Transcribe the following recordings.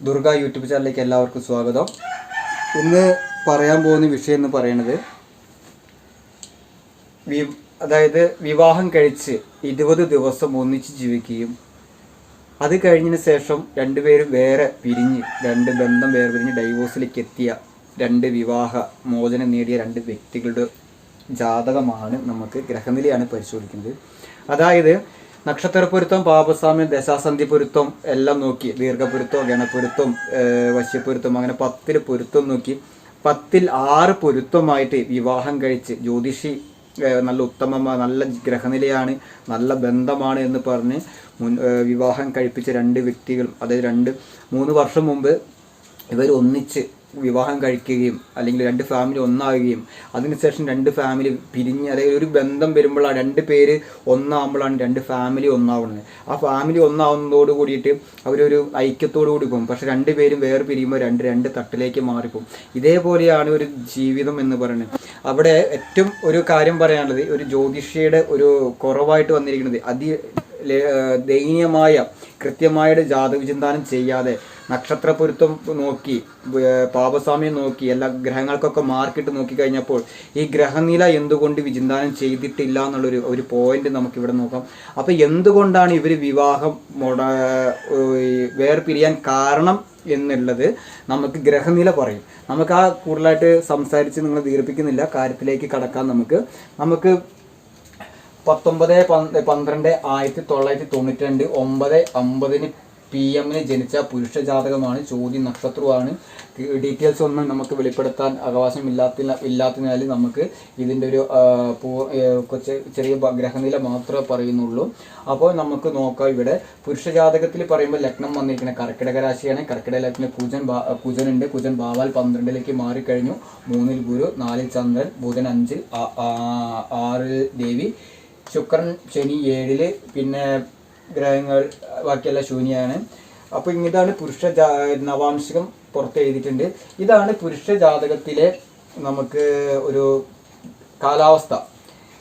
Durga YouTube ചാനലിലേക്ക് എല്ലാവർക്കും സ്വാഗതം. ഇന്ന് പറയാൻ പോകുന്ന വിഷയം എന്ന് പറയുന്നത് അതായത് വിവാഹം കഴിച്ച് ഇരുപത് ദിവസം ഒന്നിച്ച് ജീവിക്കുകയും അത് കഴിഞ്ഞതിന് ശേഷം രണ്ടുപേരും വേറെ പിരിഞ്ഞ് രണ്ട് ബന്ധം വേറെ പിരിഞ്ഞ് ഡൈവോഴ്സിലേക്ക് എത്തിയ രണ്ട് വിവാഹ മോചനം നേടിയ രണ്ട് വ്യക്തികളുടെ ജാതകമാണ് നമുക്ക് ഗ്രഹനിലയാണ് പരിശോധിക്കുന്നത്. അതായത് നക്ഷത്രപ്പൊരുത്തം പാപസാമ്യം ദശാസന്ധി പൊരുത്തം എല്ലാം നോക്കി ദീർഘപൊരുത്തം ഗണപ്പൊരുത്തം വശ്യപൊരുത്തം അങ്ങനെ പത്തിൽ പൊരുത്തം നോക്കി. പത്തിൽ ആറ് പൊരുത്തമായിട്ട് വിവാഹം കഴിച്ച് ജ്യോതിഷി നല്ല ഉത്തമ നല്ല ഗ്രഹനിലയാണ് നല്ല ബന്ധമാണ് എന്ന് പറഞ്ഞ് മുൻ വിവാഹം കഴിപ്പിച്ച രണ്ട് വ്യക്തികളും അതായത് രണ്ട് മൂന്ന് വർഷം മുമ്പ് ഇവർ ഒന്നിച്ച് വിവാഹം കഴിക്കുകയും അല്ലെങ്കിൽ രണ്ട് ഫാമിലി ഒന്നാകുകയും അതിനുശേഷം രണ്ട് ഫാമിലി പിരിഞ്ഞ് അതായത് ഒരു ബന്ധം വരുമ്പോഴാണ് രണ്ട് പേര് ഒന്നാകുമ്പോഴാണ് രണ്ട് ഫാമിലി ഒന്നാവുന്നത്. ആ ഫാമിലി ഒന്നാവുന്നതോട് കൂടിയിട്ട് അവരൊരു ഐക്യത്തോടു കൂടി പോകും. പക്ഷെ രണ്ട് പേരും വേറെ പിരിയുമ്പോൾ രണ്ട് രണ്ട് തട്ടിലേക്ക് മാറിപ്പോകും. ഇതേപോലെയാണ് ഒരു ജീവിതം എന്ന് പറയുന്നത്. അവിടെ ഏറ്റവും ഒരു കാര്യം പറയാനുള്ളത് ഒരു ജ്യോതിഷിയുടെ ഒരു കുറവായിട്ട് വന്നിരിക്കുന്നത് അതി ദയനീയമായ കൃത്യമായ ജാതക ചിന്താനം ചെയ്യാതെ നക്ഷത്ര പൊരുത്തം നോക്കി പാപസ്വാമിയെ നോക്കി എല്ലാ ഗ്രഹങ്ങൾക്കൊക്കെ മാർക്കിട്ട് നോക്കി കഴിഞ്ഞപ്പോൾ ഈ ഗ്രഹനില എന്തുകൊണ്ട് വിചിന്താനം ചെയ്തിട്ടില്ല എന്നുള്ളൊരു ഒരു പോയിന്റ് നമുക്കിവിടെ നോക്കാം. അപ്പോൾ എന്തുകൊണ്ടാണ് ഇവർ വിവാഹം മുട വേർപിരിയാൻ കാരണം എന്നുള്ളത് നമുക്ക് ഗ്രഹനില പറയും. നമുക്ക് ആ കൂടുതലായിട്ട് സംസാരിച്ച് നിങ്ങൾ ദീർഘിപ്പിക്കുന്നില്ല കാര്യത്തിലേക്ക് കടക്കാൻ നമുക്ക്. നമുക്ക് പത്തൊമ്പത് പന്ത് പന്ത്രണ്ട് ആയിരത്തി തൊള്ളായിരത്തി തൊണ്ണൂറ്റി രണ്ട് ഒമ്പത് അമ്പതിന് പി എമ്മിന് ജനിച്ച പുരുഷ ജാതകമാണ് ചോദ്യ നക്ഷത്രമാണ് ഡീറ്റെയിൽസ് ഒന്നും നമുക്ക് വെളിപ്പെടുത്താൻ അവകാശം ഇല്ലാത്ത ഇല്ലാത്തതിനാൽ നമുക്ക് ഇതിന്റെ ഒരു കുറച്ച് ചെറിയ ഗ്രഹനില മാത്രമേ പറയുന്നുള്ളൂ. അപ്പോൾ നമുക്ക് നോക്കാം ഇവിടെ. പുരുഷ ജാതകത്തിൽ പറയുമ്പോൾ ലഗ്നം വന്നിരിക്കുന്ന കർക്കിടക രാശിയാണ്. കർക്കിടക ലഗ്നം കുജൻ കുജനുണ്ട്. കുജൻ ഭാവാൽ പന്ത്രണ്ടിലേക്ക് മാറിക്കഴിഞ്ഞു. മൂന്നിൽ ഗുരു നാലിൽ ചന്ദ്രൻ ബുധൻ അഞ്ചിൽ ആറിൽ ദേവി ശുക്രൻ ശനി ഏഴിൽ പിന്നെ ഗ്രഹങ്ങൾ ബാക്കിയെല്ലാം ശൂന്യമാണ്. അപ്പോൾ ഇതാണ് പുരുഷ നവാംശകം പുറത്ത് എഴുതിയിട്ടുണ്ട്. ഇതാണ് പുരുഷ ജാതകത്തിലെ നമുക്ക് ഒരു കാലാവസ്ഥ.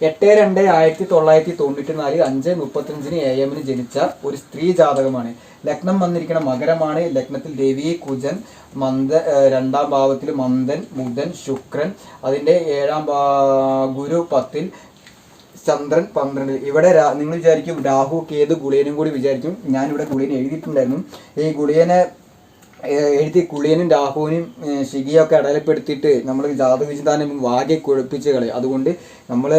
എട്ട് രണ്ട് ആയിരത്തി തൊള്ളായിരത്തി തൊണ്ണൂറ്റി നാല് അഞ്ച് മുപ്പത്തഞ്ചിന് എ എമ്മിന് ജനിച്ച ഒരു സ്ത്രീ ജാതകമാണ്. ലഗ്നം വന്നിരിക്കുന്ന മകരമാണ്. ലഗ്നത്തിൽ ദേവി കുജൻ മന്ദ രണ്ടാം ഭാവത്തിൽ മന്ദൻ ബുധൻ ശുക്രൻ. അതിന്റെ ഏഴാം ഗുരു പത്തിൽ ചന്ദ്രൻ പന്ത്രണ്ട്. ഇവിടെ നിങ്ങൾ വിചാരിക്കും രാഹു കേതു ഗുളിയനും കൂടി വിചാരിക്കും. ഞാനിവിടെ ഗുളിയൻ എഴുതിയിട്ടുണ്ടായിരുന്നു. ഈ ഗുളിയനെ എഴുതി കുളിയനും രാഹുവിനും ശിഖിയൊക്കെ അടയാളപ്പെടുത്തിയിട്ട് നമ്മൾ ജാതക വിചിന്താനം വാകെ കുഴപ്പിച്ച് കളയും. അതുകൊണ്ട് നമ്മൾ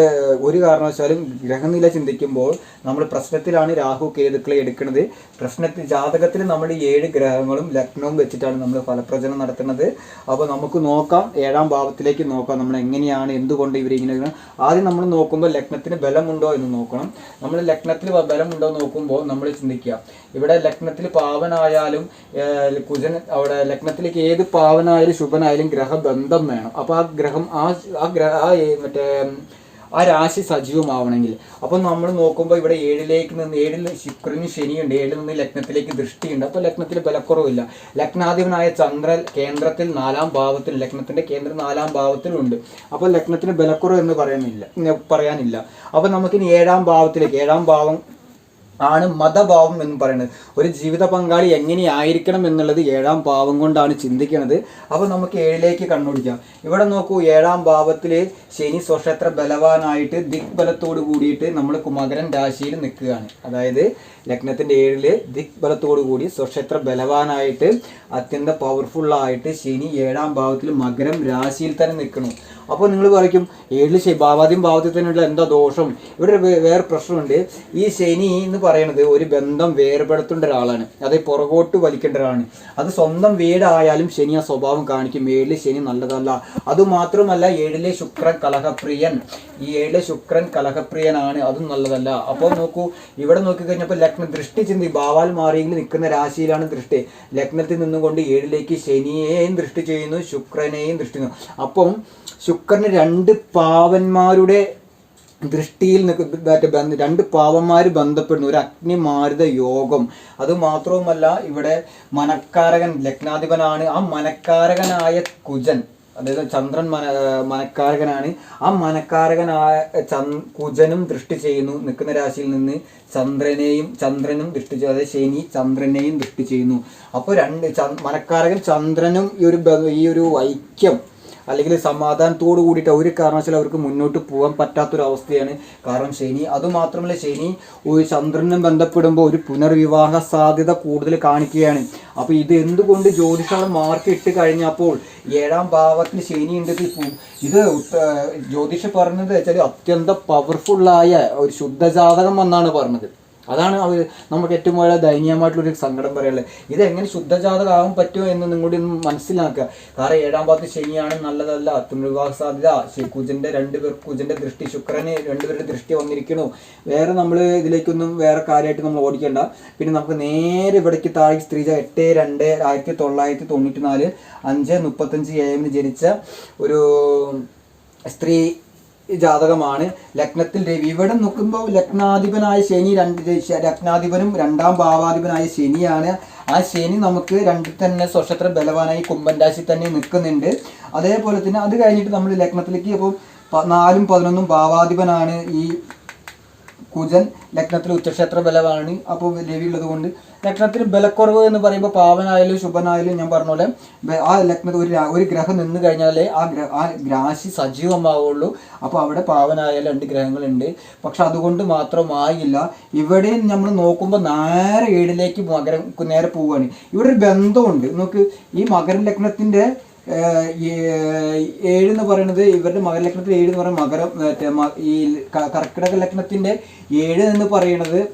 ഒരു കാരണവശാലും ഗ്രഹനില ചിന്തിക്കുമ്പോൾ നമ്മൾ പ്രശ്നത്തിലാണ് രാഹു കേതുക്കളെ എടുക്കുന്നത്. പ്രശ്നത്തിൽ ജാതകത്തിൽ നമ്മൾ ഏഴ് ഗ്രഹങ്ങളും ലഗ്നവും വെച്ചിട്ടാണ് നമ്മൾ ഫലപ്രചനം നടത്തുന്നത്. അപ്പോൾ നമുക്ക് നോക്കാം ഏഴാം ഭാവത്തിലേക്ക് നോക്കാം നമ്മൾ എങ്ങനെയാണ് എന്തുകൊണ്ട് ഇവരിങ്ങനെ ആദ്യം നമ്മൾ നോക്കുമ്പോൾ ലഗ്നത്തിന് ബലമുണ്ടോ എന്ന് നോക്കണം. നമ്മൾ ലഗ്നത്തിൽ ബലമുണ്ടോ എന്ന് നോക്കുമ്പോൾ നമ്മൾ ചിന്തിക്കുക. ഇവിടെ ലഗ്നത്തിൽ പാവനായാലും ഏഹ്, കുജൻ അവിടെ ലഗ്നത്തിലേക്ക് ഏത് പാവനായാലും ശുഭനായാലും ഗ്രഹബന്ധം വേണം. അപ്പോൾ ആ ഗ്രഹം ആ ആ ഗ്രഹ ആ മറ്റേ ആ രാശി സജീവമാവണമെങ്കിൽ. അപ്പോൾ നമ്മൾ നോക്കുമ്പോൾ ഇവിടെ ഏഴിലേക്ക് നിന്ന് ഏഴിൽ ശുക്രനും ശനിയുണ്ട് ഏഴിൽ നിന്ന് ലഗ്നത്തിലേക്ക് ദൃഷ്ടിയുണ്ട്. അപ്പോൾ ലഗ്നത്തിൽ ബലക്കുറവില്ല. ലഗ്നാധിപനായ ചന്ദ്രൻ കേന്ദ്രത്തിൽ നാലാം ഭാവത്തിൽ ലഗ്നത്തിന്റെ കേന്ദ്രം നാലാം ഭാവത്തിലുണ്ട്. അപ്പോൾ ലഗ്നത്തിന് ബലക്കുറവ് എന്ന് പറയാനില്ല ഇന്ന് പറയാനില്ല. അപ്പോൾ നമുക്കിനി ഏഴാം ഭാവത്തിലേക്ക് ഏഴാം ഭാവം ആണ് മതഭാവം എന്ന് പറയുന്നത്. ഒരു ജീവിത പങ്കാളി എങ്ങനെയായിരിക്കണം എന്നുള്ളത് ഏഴാം ഭാവം കൊണ്ടാണ് ചിന്തിക്കുന്നത് അപ്പോൾ നമുക്ക് ഏഴിലേക്ക് കണ്ണോടിക്കാം. ഇവിടെ നോക്കൂ ഏഴാം ഭാവത്തിൽ ശനി സ്വക്ഷേത്ര ബലവാനായിട്ട് ദിഗ്ബലത്തോട് കൂടിയിട്ട് നമ്മൾ കുമകരൻ രാശിയിൽ നിൽക്കുകയാണ്. അതായത് ലഗ്നത്തിന്റെ ഏഴിൽ ദിഗ്ബലത്തോട് കൂടി സ്വക്ഷേത്ര ബലവാനായിട്ട് അത്യന്തം പവർഫുള്ളായിട്ട് ശനി ഏഴാം ഭാവത്തിൽ മകരം രാശിയിൽ തന്നെ നിൽക്കണം അപ്പോൾ നിങ്ങൾ പറയും ഏഴിൽ ഭാവാദ്യം ഭാവത്തിൽ തന്നെയുള്ള എന്താ ദോഷം? ഇവിടെ വേറെ പ്രശ്നമുണ്ട്. ഈ ശനി എന്ന് പറയുന്നത് ഒരു ബന്ധം വേർപെടുത്തേണ്ട ഒരാളാണ്. അത് പുറകോട്ട് വലിക്കേണ്ട ഒരാളാണ്. അത് സ്വന്തം വീടായാലും ശനി ആ സ്വഭാവം കാണിക്കും. ഏഴിൽ ശനി നല്ലതല്ല. അതുമാത്രമല്ല ഏഴിലെ ശുക്രൻ കലഹപ്രിയൻ. ഈ ഏഴിലെ ശുക്രൻ കലഹപ്രിയനാണ് അതും നല്ലതല്ല. അപ്പോൾ നോക്കൂ ഇവിടെ നോക്കിക്കഴിഞ്ഞപ്പോൾ ലഗ്ന ദൃഷ്ടി ചിന്തി ഭാവാൽ മാറിയെങ്കിൽ നിൽക്കുന്ന രാശിയിലാണ് ദൃഷ്ടി. ലഗ്നത്തിൽ നിന്നുകൊണ്ട് ഏഴിലേക്ക് ശനിയെയും ദൃഷ്ടി ചെയ്യുന്നു ശുക്രനെയും ദൃഷ്ടി അപ്പം ശുക്രന് രണ്ട് പാവന്മാരുടെ ദൃഷ്ടിയിൽ മറ്റേ രണ്ട് പാവന്മാർ ബന്ധപ്പെടുന്നു ഒരു അഗ്നിമാരുത യോഗം. അത് മാത്രവുമല്ല ഇവിടെ മനക്കാരകൻ ലഗ്നാധിപനാണ്. ആ മനക്കാരകനായ കുജൻ അതായത് ചന്ദ്രൻ മന മനക്കാരകനാണ്. ആ മനക്കാരകനായ കുജനും ദൃഷ്ടി ചെയ്യുന്നു. നിൽക്കുന്ന രാശിയിൽ നിന്ന് ചന്ദ്രനെയും ചന്ദ്രനും ദൃഷ്ടി ചെയ്യുന്നു അതായത് ശനി ചന്ദ്രനെയും ദൃഷ്ടി ചെയ്യുന്നു. അപ്പോൾ രണ്ട് മനക്കാരകൻ ചന്ദ്രനും ഈ ഒരു ഈ ഒരു ഐക്യം അല്ലെങ്കിൽ സമാധാനത്തോട് കൂടിയിട്ട് ഒരു കാരണവശാലും അവർക്ക് മുന്നോട്ട് പോകാൻ പറ്റാത്തൊരവസ്ഥയാണ് കാരണം ശനി. അതുമാത്രമല്ല ശനി ഒരു ചന്ദ്രനും ബന്ധപ്പെടുമ്പോൾ ഒരു പുനർവിവാഹ സാധ്യത കൂടുതൽ കാണിക്കുകയാണ്. അപ്പോൾ ഇത് എന്തുകൊണ്ട് ജ്യോതിഷാളം മാർക്ക് ഇട്ട് കഴിഞ്ഞപ്പോൾ ഏഴാം ഭാവത്തിന് ശനി ഉണ്ട് ഇത് ജ്യോതിഷ പറഞ്ഞത് വെച്ചാൽ അത്യന്തം പവർഫുള്ളായ ഒരു ശുദ്ധജാതകം എന്നാണ് പറഞ്ഞത്. അതാണ് അവർ നമുക്ക് ഏറ്റവും വളരെ ദയനീയമായിട്ടുള്ളൊരു സങ്കടം പറയാനുള്ളത്. ഇതെങ്ങനെ എങ്ങനെ ശുദ്ധജാതകമാകാൻ പറ്റുമോ എന്ന് നിങ്ങളുടെ ഒന്ന് മനസ്സിലാക്കുക. കാരണം ഏഴാം ഭാഗത്ത് ശനിയാണ് നല്ലതല്ല പുനർവിവാഹ സാധ്യത. കുജന്റെ രണ്ട് പേർ കുജന്റെ ദൃഷ്ടി ശുക്രന് രണ്ടുപേരുടെ ദൃഷ്ടി വന്നിരിക്കണു വേറെ നമ്മൾ ഇതിലേക്കൊന്നും വേറെ കാര്യമായിട്ട് നമ്മൾ ഓടിക്കേണ്ട. പിന്നെ നമുക്ക് നേരെ ഇവിടേക്ക് താഴെ സ്ത്രീജ എട്ട് രണ്ട് ആയിരത്തി തൊള്ളായിരത്തി തൊണ്ണൂറ്റി നാല് അഞ്ച് മുപ്പത്തഞ്ച് എ എമ്മിന് ജനിച്ച ഒരു സ്ത്രീ ജാതകമാണ്. ലഗ്നത്തിൽ രവി ഇവിടെ നോക്കുമ്പോൾ ലഗ്നാധിപനായ ശനി രണ്ട് ലഗ്നാധിപനും രണ്ടാം ഭാവാധിപനായ ശനിയാണ്. ആ ശനി നമുക്ക് രണ്ടിൽ തന്നെ സ്വക്ഷത്ര ബലവാനായി കുംഭൻ രാശി തന്നെ നിൽക്കുന്നുണ്ട്. അതേപോലെ തന്നെ അത് കഴിഞ്ഞിട്ട് നമ്മൾ ലഗ്നത്തിലേക്ക് അപ്പോൾ നാലും പതിനൊന്നും ഭാവാധിപനാണ് ഈ കുജൻ ലഗ്നത്തിൽ ഉച്ചക്ഷേത്ര ബലമാണ് അപ്പോൾ രവി ഉള്ളത് കൊണ്ട് ലഗ്നത്തിന് ബലക്കുറവ് എന്ന് പറയുമ്പോൾ പാവനായാലും ശുഭനായാലും ഞാൻ പറഞ്ഞ പോലെ ആ ലഗ്നത്തിൽ ഒരു ഒരു ഗ്രഹം നിന്ന് കഴിഞ്ഞാലേ ആ ഗ്രഹ ആ രാശി സജീവമാവുള്ളൂ. അപ്പോൾ അവിടെ പാവനായ രണ്ട് ഗ്രഹങ്ങളുണ്ട്. പക്ഷെ അതുകൊണ്ട് മാത്രമായില്ല ഇവിടെയും നമ്മൾ നോക്കുമ്പോൾ നേരെ ഏഴിലേക്ക് മകരം നേരെ പോവുകയാണ് ഇവിടെ ഒരു ബന്ധമുണ്ട് നമുക്ക് ഈ മകര ലഗ്നത്തിന്റെ ഏഴ് എന്ന് പറയുന്നത് ഇവരുടെ മകര ലഗ്നത്തിൽ ഏഴ് എന്ന് പറയുന്നത് മകരം ഈ കർക്കിടക ലക്ഷണത്തിന്റെ ഏഴ് എന്ന് പറയുന്നത്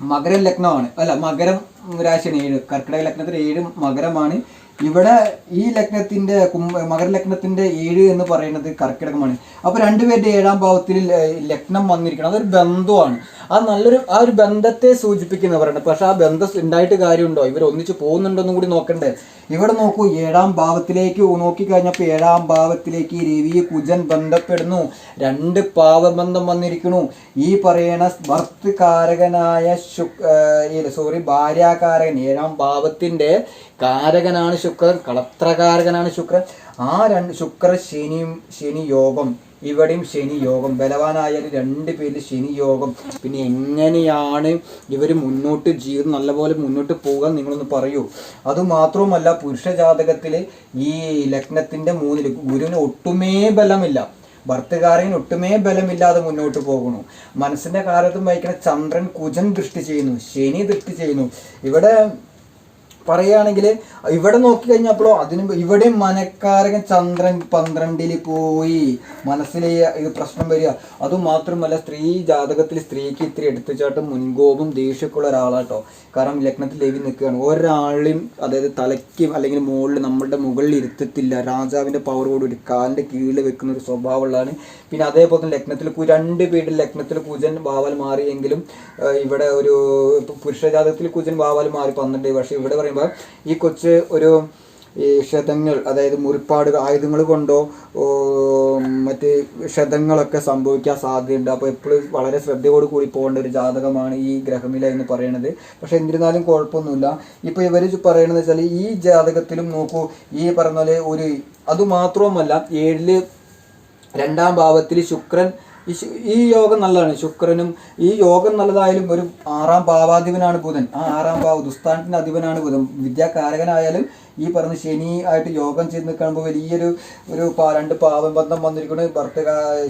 മകരം ലഗ്നമാണ്. അല്ല മകരം രാശിയാണ് ഏഴ്. കർക്കിടക ലഗ്നത്തിൽ ഏഴ് മകരമാണ്. ഇവിടെ ഈ ലഗ്നത്തിന്റെ കുംഭ മകര ലഗ്നത്തിന്റെ ഏഴ് എന്ന് പറയുന്നത് കർക്കിടകമാണ്. അപ്പോൾ രണ്ടുപേരുടെ ഏഴാം ഭാവത്തിൽ ലഗ്നം വന്നിരിക്കണം. അതൊരു ബന്ധമാണ് അത് നല്ലൊരു ആ ഒരു ബന്ധത്തെ സൂചിപ്പിക്കുന്ന പറയുന്നത്. പക്ഷെ ആ ബന്ധം ഉണ്ടായിട്ട് കാര്യമുണ്ടോ? ഇവർ ഒന്നിച്ച് പോകുന്നുണ്ടോന്നും കൂടി നോക്കണ്ടേ? ഇവിടെ നോക്കൂ ഏഴാം ഭാവത്തിലേക്ക് നോക്കിക്കഴിഞ്ഞപ്പോൾ ഏഴാം ഭാവത്തിലേക്ക് രവി കുജൻ ബന്ധപ്പെടുന്നു. രണ്ട് പാവബന്ധം വന്നിരിക്കുന്നു. ഈ പറയണ ഭർത്തൃകാരകനായ ശുക് സോറി ഭാര്യാകാരകൻ ഏഴാം ഭാവത്തിന്റെ കാരകനാണ് ശുക്രൻ കളത്രകാരകനാണ് ശുക്രൻ. ആ രണ്ട് ശുക്ര ശനിയും ശനി യോഗം ഇവിടെയും ശനി യോഗം ബലവാനായാലും രണ്ട് പേരിൽ ശനി യോഗം പിന്നെ എങ്ങനെയാണ് ഇവർ മുന്നോട്ട് ജീവിതം നല്ലപോലെ മുന്നോട്ട് പോകാൻ നിങ്ങളൊന്ന് പറയൂ. അതുമാത്രവുമല്ല പുരുഷ ജാതകത്തിൽ ഈ ലഗ്നത്തിന്റെ മൂന്നിൽ ഗുരുവിന് ഒട്ടുമേ ബലമില്ല. ഭർത്തകാരൻ ഒട്ടുമേ ബലമില്ലാതെ മുന്നോട്ട് പോകുന്നു. മനസ്സിന്റെ കാലത്തും വഹിക്കുന്ന ചന്ദ്രൻ കുജൻ ദൃഷ്ടി ചെയ്യുന്നു ശനി ദൃഷ്ടി ചെയ്യുന്നു. ഇവിടെ പറയുകയാണെങ്കിൽ ഇവിടെ നോക്കി കഴിഞ്ഞപ്പോഴോ അതിന് ഇവിടെ മനക്കാരകൻ ചന്ദ്രൻ പന്ത്രണ്ടിൽ പോയി. മനസ്സിലെ ഇത് പ്രശ്നം വരിക. അതുമാത്രമല്ല സ്ത്രീ ജാതകത്തിൽ സ്ത്രീക്ക് ഇത്തിരി എടുത്തുചാട്ടും മുൻകോപും ദേഷ്യമൊക്കെയുള്ള ഒരാളാട്ടോ. കാരണം ലഗ്നത്തിൽ ദേവി നിൽക്കുകയാണ്. ഒരാളെയും അതായത് തലയ്ക്ക് അല്ലെങ്കിൽ മുകളിൽ നമ്മളുടെ മുകളിൽ ഇരുത്തത്തില്ല. രാജാവിന്റെ പവറോട് ഒരു കാലിന്റെ കീഴിൽ വെക്കുന്ന ഒരു സ്വഭാവമുള്ളതാണ്. പിന്നെ അതേപോലെ തന്നെ ലഗ്നത്തിൽ രണ്ട് പേരിൽ ലഗ്നത്തിൽ കുജൻ ഭാവൽ മാറിയെങ്കിലും ഇവിടെ ഒരു പുരുഷ ജാതകത്തിൽ കുജൻ ഭാവൽ മാറി പന്ത്രണ്ട് പക്ഷേ ഇവിടെ പറയുമ്പോൾ ഈ കൊച്ച് ഒരു ഈ ക്ഷതങ്ങൾ അതായത് മുറിപ്പാട് ആയുധങ്ങൾ കൊണ്ടോ മറ്റ് ക്ഷതങ്ങളൊക്കെ സംഭവിക്കാൻ സാധ്യതയുണ്ട്. അപ്പോൾ എപ്പോഴും വളരെ ശ്രദ്ധയോട് കൂടി പോകേണ്ട ഒരു ജാതകമാണ് ഈ ഗ്രഹമില എന്ന് പറയുന്നത്. പക്ഷേ എന്നിരുന്നാലും കുഴപ്പമൊന്നുമില്ല. ഇപ്പോൾ ഇവർ പറയണത് വെച്ചാൽ ഈ ജാതകത്തിലും നോക്കൂ ഈ പറഞ്ഞ പോലെ ഒരു അതുമാത്രവുമല്ല ഏഴിൽ രണ്ടാം ഭാവത്തിൽ ശുക്രൻ ഈ ഈ യോഗം നല്ലതാണ്. ശുക്രനും ഈ യോഗം നല്ലതായാലും ഒരു ആറാം ഭാവാധിപനാണ് ബുധൻ. ആ ആറാം ഭാവ ദുസ്ഥാനത്തിന്റെ അധിപനാണ് ബുധൻ. വിദ്യാകാരകനായാലും ഈ പറഞ്ഞ ശനി ആയിട്ട് യോഗം ചെയ്ത് നിൽക്കുമ്പോൾ വലിയൊരു ഒരു രണ്ട് പാവബന്ധം വന്നിരിക്കുന്നത് ഭർത്ത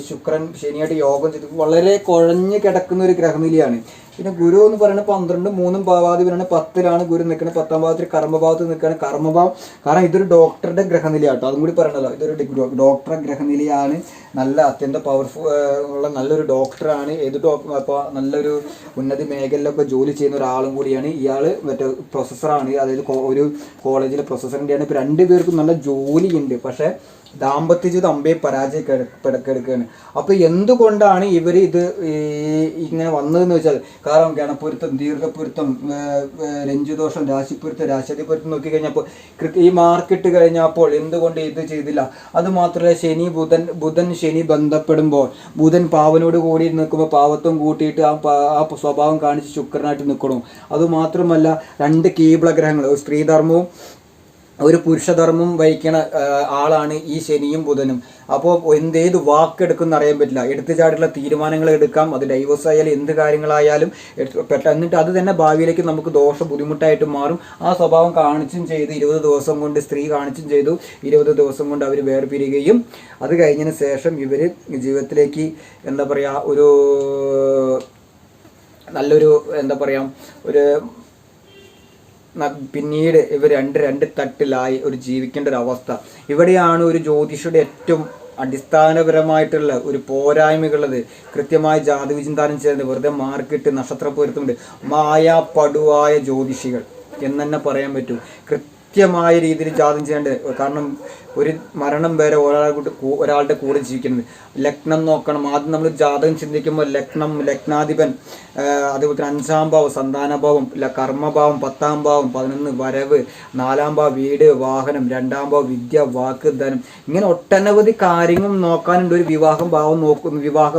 ശുക്രൻ ശനിയായിട്ട് യോഗം ചെയ്ത് വളരെ കുഴഞ്ഞു കിടക്കുന്ന ഒരു ഗ്രഹനിലയാണ്. പിന്നെ ഗുരു എന്ന് പറയുന്നത് പന്ത്രണ്ട് മൂന്നും ഭാവാധിപനാണ്. പത്തിലാണ് ഗുരു നിൽക്കുന്നത്. പത്താം ഭാവത്തിൽ കർമ്മഭാവത്തിൽ നിൽക്കുകയാണ്. കർമ്മഭാവം കാരണം ഇതൊരു ഡോക്ടറുടെ ഗ്രഹനിലയാട്ടോ. അതും കൂടി പറയണല്ലോ. ഇതൊരു ഡോക്ടറെ ഗ്രഹനിലയാണ് നല്ല അത്യന്തം പവർഫുൾ ഉള്ള നല്ലൊരു ഡോക്ടറാണ് ഏത് ഡോക്ടർ അപ്പോൾ നല്ലൊരു ഉന്നതി മേഖലയിലൊക്കെ ജോലി ചെയ്യുന്ന ഒരാളും കൂടിയാണ്. ഇയാൾ മറ്റേ പ്രൊഫസറാണ് അതായത് ഒരു കോളേജിലെ പ്രൊഫസറിന്റെയാണ് ഇപ്പോൾ രണ്ടുപേർക്കും നല്ല ജോലിയുണ്ട്. പക്ഷേ ദാമ്പത്യ ജീവിതം അമ്പയെ പരാജയപ്പെടുക്കെടുക്കുകയാണ് അപ്പോൾ എന്തുകൊണ്ടാണ് ഇവർ ഇത് ഇങ്ങനെ വന്നതെന്ന് വെച്ചാൽ കാരണം ഏർ, ഏർ, രഞ്ജുദോഷം രാശിപ്പൊരുത്തം നോക്കി കഴിഞ്ഞപ്പോൾ ഈ മാർക്കിട്ട് കഴിഞ്ഞപ്പോൾ എന്തുകൊണ്ട് ഇത് ചെയ്തില്ല? അത് മാത്രമല്ല ശനി ബുധൻ ബുധൻ ശനി ബന്ധപ്പെടുമ്പോൾ ബുധൻ പാവനോട് കൂടി നിൽക്കുമ്പോൾ പാവത്വം കൂട്ടിയിട്ട് ആ ആ സ്വഭാവം കാണിച്ച് ശുക്രനായിട്ട് നിൽക്കണം. അതുമാത്രമല്ല രണ്ട് കീബിള ഗ്രഹങ്ങൾ സ്ത്രീധർമ്മവും ഒരു പുരുഷധർമ്മം വഹിക്കണ ആളാണ് ഈ ശനിയും ബുധനും. അപ്പോൾ എന്തേത് വാക്കെടുക്കുന്ന അറിയാൻ പറ്റില്ല. എടുത്തുചാട്ടുള്ള തീരുമാനങ്ങൾ എടുക്കാം അത് ഡൈവേഴ്സ് ആയാലും എന്ത് കാര്യങ്ങളായാലും പെട്ടെന്ന് പെട്ട- എന്നിട്ട് അത് തന്നെ ഭാവിയിലേക്ക് നമുക്ക് ദോഷ ബുദ്ധിമുട്ടായിട്ട് മാറും. ആ സ്വഭാവം കാണിച്ചും ചെയ്ത് ഇരുപത് ദിവസം കൊണ്ട് സ്ത്രീ കാണിച്ചും ചെയ്തു ഇരുപത് ദിവസം കൊണ്ട് അവർ വേർപിരിയുകയും അത് കഴിഞ്ഞതിന് ശേഷം ഇവർ ജീവിതത്തിലേക്ക് എന്താ പറയുക ഒരു നല്ലൊരു എന്താ പറയുക ഒരു പിന്നീട് ഇവർ രണ്ട് രണ്ട് തട്ടിലായി ഒരു ജീവിക്കേണ്ട ഒരു അവസ്ഥ. ഇവിടെയാണ് ഒരു ജ്യോതിഷയുടെ ഏറ്റവും അടിസ്ഥാനപരമായിട്ടുള്ള ഒരു പോരായ്മകളുള്ളത്. കൃത്യമായി ജാതി വിചിന്താനം ചെയ്യുന്നത് വെറുതെ മാർക്കിട്ട് നക്ഷത്ര പൊരുത്തമുണ്ട് മായ പടുവായ ജ്യോതിഷികൾ. എന്ന് തന്നെ പറയാൻ പറ്റും. കൃത്യമായ രീതിയിൽ ജാതം ചെയ്യേണ്ടത്. കാരണം ഒരു മരണം വരെ ഒരാളെ ഒരാളുടെ കൂടെ ജീവിക്കുന്നത്. ലഗ്നം നോക്കണം. ആദ്യം നമ്മൾ ജാതകം ചിന്തിക്കുമ്പോൾ ലഗ്നം ലഗ്നാധിപൻ അതുപോലെ തന്നെ അഞ്ചാം ഭാവം സന്താനഭാവം ഭാവം കർമ്മഭാവം പത്താം ഭാവം പതിനൊന്ന് വരവ് നാലാം ഭാവം വീട് വാഹനം രണ്ടാം ഭാവം വിദ്യ വാക്ക് ധനം. ഇങ്ങനെ ഒട്ടനവധി കാര്യങ്ങൾ നോക്കാനുണ്ട് ഒരു വിവാഹം ഭാവം നോക്കുന്നു വിവാഹ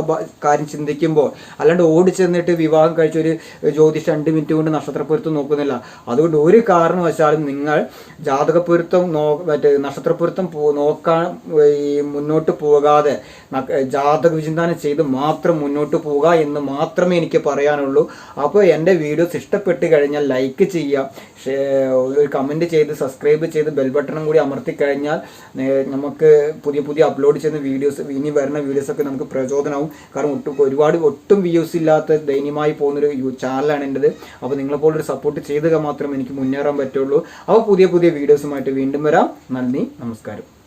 കാര്യം ചിന്തിക്കുമ്പോൾ. അല്ലാണ്ട് ഓടി ചെന്നിട്ട് വിവാഹം കഴിച്ച ഒരു ജ്യോതിഷ് രണ്ട് മിനിറ്റ് കൊണ്ട് നക്ഷത്രപ്പുരത്ത് നോക്കുന്നില്ല. അതുകൊണ്ട് ഒരു കാരണവശാലും നിങ്ങൾ ജാതകപ്പൊരുത്തം നോ മറ്റേ നക്ഷത്രപ്പൊരുത്തം നോക്കാൻ ഈ മുന്നോട്ട് പോകാതെ ജാതക വിചിന്തനം ചെയ്ത് മാത്രം മുന്നോട്ട് പോവുക എന്ന് മാത്രമേ എനിക്ക് പറയാനുള്ളൂ. അപ്പോൾ എന്റെ വീഡിയോസ് ഇഷ്ടപ്പെട്ട് കഴിഞ്ഞാൽ ലൈക്ക് ചെയ്യുക ഒരു കമന്റ് ചെയ്ത് സബ്സ്ക്രൈബ് ചെയ്ത് ബെൽ ബട്ടണും കൂടി അമർത്തി കഴിഞ്ഞാൽ നമുക്ക് പുതിയ പുതിയ അപ്ലോഡ് ചെയ്യുന്ന വീഡിയോസ് ഇനി വരുന്ന വീഡിയോസൊക്കെ നമുക്ക് പ്രചോദനമാവും. കാരണം ഒട്ടും ഒരുപാട് ഒട്ടും വ്യൂസ് ഇല്ലാത്ത ദയനീയമായി പോകുന്നൊരു ചാനലാണ് എന്റെത്. അപ്പോൾ നിങ്ങളെപ്പോലൊരു സപ്പോർട്ട് ചെയ്തുക മാത്രമേ എനിക്ക് മുന്നേറാൻ പറ്റുള്ളൂ. അപ്പോൾ പുതിയ പുതിയ വീഡിയോസുമായിട്ട് വീണ്ടും വരാം. നന്ദി നമസ്കാരം.